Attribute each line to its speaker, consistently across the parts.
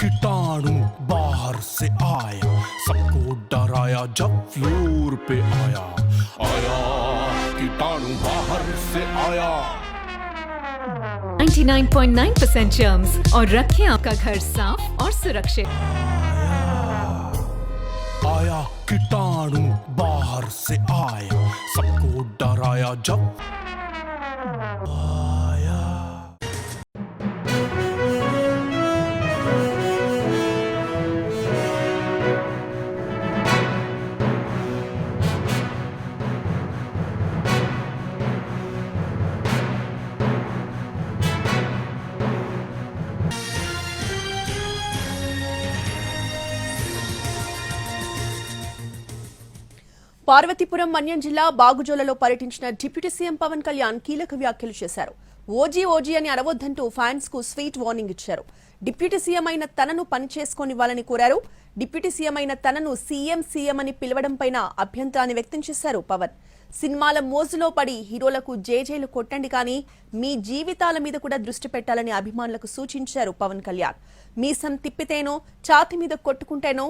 Speaker 1: कीटाणु बाहर से आया सबको डराया जब फ्लोर पे आया आया कीटाणु बाहर से आया।
Speaker 2: 99.9% germs और रखें आपका घर साफ़ और सुरक्षित।
Speaker 1: आया कीटाणु बाहर से आया सबको डराया जब
Speaker 3: పార్వతీపురం మన్యం జిల్లా బాగుజోలలో పర్యటించిన డిప్యూటీ సీఎం పవన్ కళ్యాణ్ కీలక వ్యాఖ్యలు చేశారు. ఓజీ ఓజీ అని అరవద్దంటూ ఫ్యాన్స్కు స్వీట్ వార్నింగ్ ఇచ్చారు. డిప్యూటీ సీఎం అయిన తనను పనిచేసుకోనివ్వాలని కోరారు. డిప్యూటీ సీఎం అయిన తనను సీఎం సీఎం అని పిలవడం పైన అభ్యంతరాన్ని వ్యక్తం చేశారు పవన్. సినిమాల మోజులో పడి హీరోలకు జేజేలు కొట్టండి కానీ మీ జీవితాల మీద కూడా దృష్టి పెట్టాలని అభిమానులకు సూచించారు పవన్ కళ్యాణ్. మీసం తిప్పితేనో ఛాతి మీద కొట్టుకుంటేనో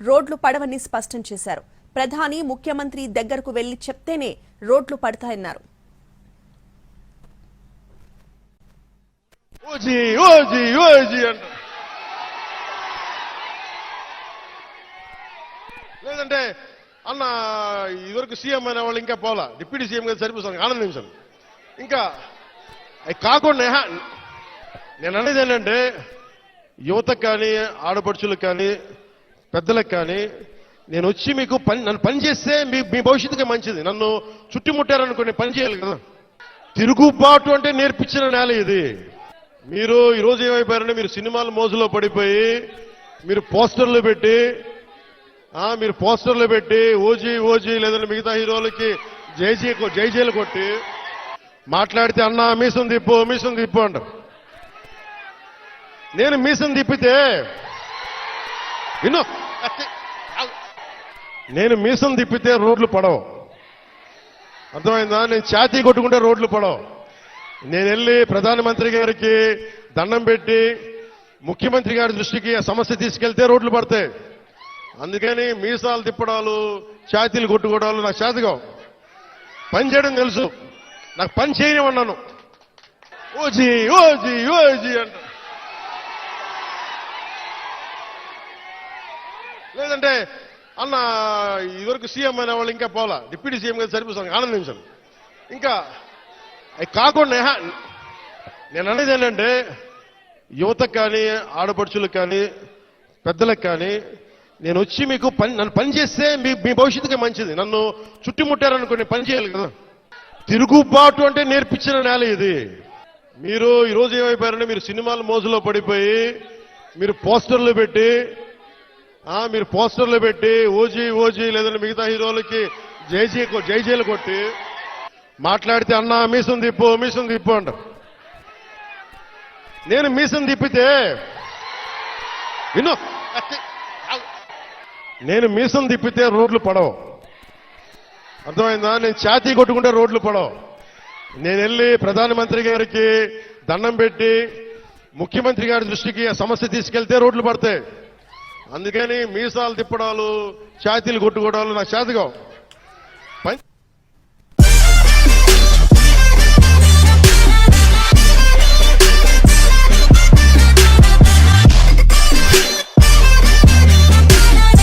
Speaker 3: రోడ్లు పడవని స్పష్టం చేశారు. ప్రధాని ముఖ్యమంత్రి దగ్గరకు వెళ్ళి చెప్తేనే రోడ్లు పడతాయన్నారు.
Speaker 4: ఓజీ లేదంటే అన్న ఇదివరకు సీఎం అయిన వాళ్ళు ఇంకా పోలా డిప్యూటీ సీఎం గారు సరిపోతుంది ఆనందించండి ఇంకా కాకుండా నేను అనేది ఏంటంటే యువతకు కానీ ఆడపడుచులకు కానీ పెద్దలకు కానీ నేను వచ్చి మీకు పని నన్ను పని చేస్తే మీ మీ భవిష్యత్తుకి మంచిది. నన్ను చుట్టుముట్టారనుకోండి పని చేయాలి కదా. తిరుగుబాటు అంటే నేర్పించిన నేల ఇది. మీరు ఈరోజు ఏమైపోయారంటే మీరు సినిమాల మోజులో పడిపోయి మీరు పోస్టర్లు పెట్టి మీరు పోస్టర్లు పెట్టి ఓజీ ఓజీ లేదంటే మిగతా హీరోలకి జైజీ జైజీలు కొట్టి మాట్లాడితే అన్నా మీసం తిప్పు మీసం తిప్పు అంటారు. నేను మీసం తిప్పితే విను నేను మీసం తిప్పితే రోడ్లు పడవు. అర్థమైందా? నేను ఛాతీ కొట్టుకుంటే రోడ్లు పడవు. నేను వెళ్ళి ప్రధానమంత్రి గారికి దండం పెట్టి ముఖ్యమంత్రి గారి దృష్టికి ఆ సమస్య తీసుకెళ్తే రోడ్లు పడతాయి. అందుకని మీసాలు తిప్పడాలు ఛాతీలు కొట్టుకోవడాలు నాకు చేతగా పని చేయడం తెలుసు. నాకు పని చేయనివన్నాను ఓజీ ఓజీ ఓజీ అంట. లేదంటే అన్న ఇదివరకు సీఎం అయిన వాళ్ళు ఇంకా పోలా. డిప్యూటీ సీఎం గారు సరిపోతాను ఆనందించండి. ఇంకా అవి కాకుండా నేను అనేది ఏంటంటే యువతకు కానీ ఆడపడుచులకు కానీ పెద్దలకు కానీ నేను వచ్చి మీకు పని నన్ను పని చేస్తే మీ మీ భవిష్యత్తుకి మంచిది. నన్ను చుట్టుముట్టారనుకుని పని చేయాలి కదా. తిరుగుబాటు అంటే నేర్పించిన నేల ఇది. మీరు ఈరోజు ఏమైపోయారంటే మీరు సినిమాలు మోజులో పడిపోయి మీరు పోస్టర్లు పెట్టి మీరు పోస్టర్లు పెట్టి ఓజీ ఓజీ లేదంటే మిగతా హీరోలకి జైజీ జైజీలు కొట్టి మాట్లాడితే అన్నా మీసం తిప్పు మీసం తిప్పు అంటారు. నేను మీసం తిప్పితే విను. నేను మీసం తిప్పితే రోడ్లు పడవు. అర్థమైందా? నేను ఛాతీ కొట్టుకుంటే రోడ్లు పడవు. నేను వెళ్ళి ప్రధానమంత్రి గారికి దండం పెట్టి ముఖ్యమంత్రి గారి దృష్టికి ఆ సమస్య తీసుకెళ్తే రోడ్లు పడతాయి. అందుకని మీసాలు తిప్పడాలు ఛాతీలు కొట్టుకోవడాలు నాకు చేతగా